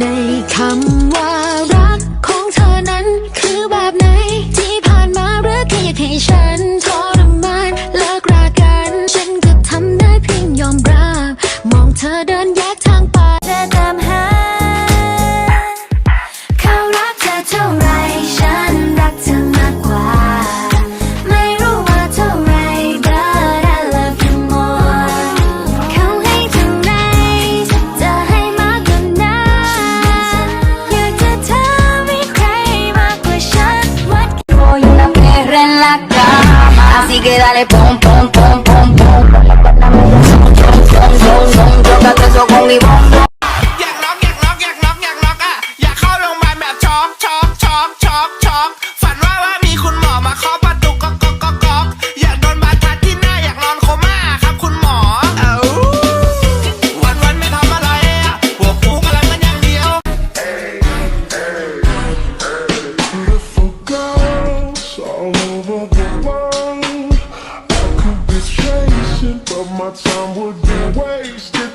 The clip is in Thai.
ในคำว่ารักของเธอนั้นคือแบบไหน ที่ผ่านมาหรือแค่อยากให้ฉันทรมานเลิกรากัน ฉันก็ทำได้เพียงยอมรับ มองเธอเดินแยกทางไป que dale pom, pom, pom, pom, pom. of my time would be wasted.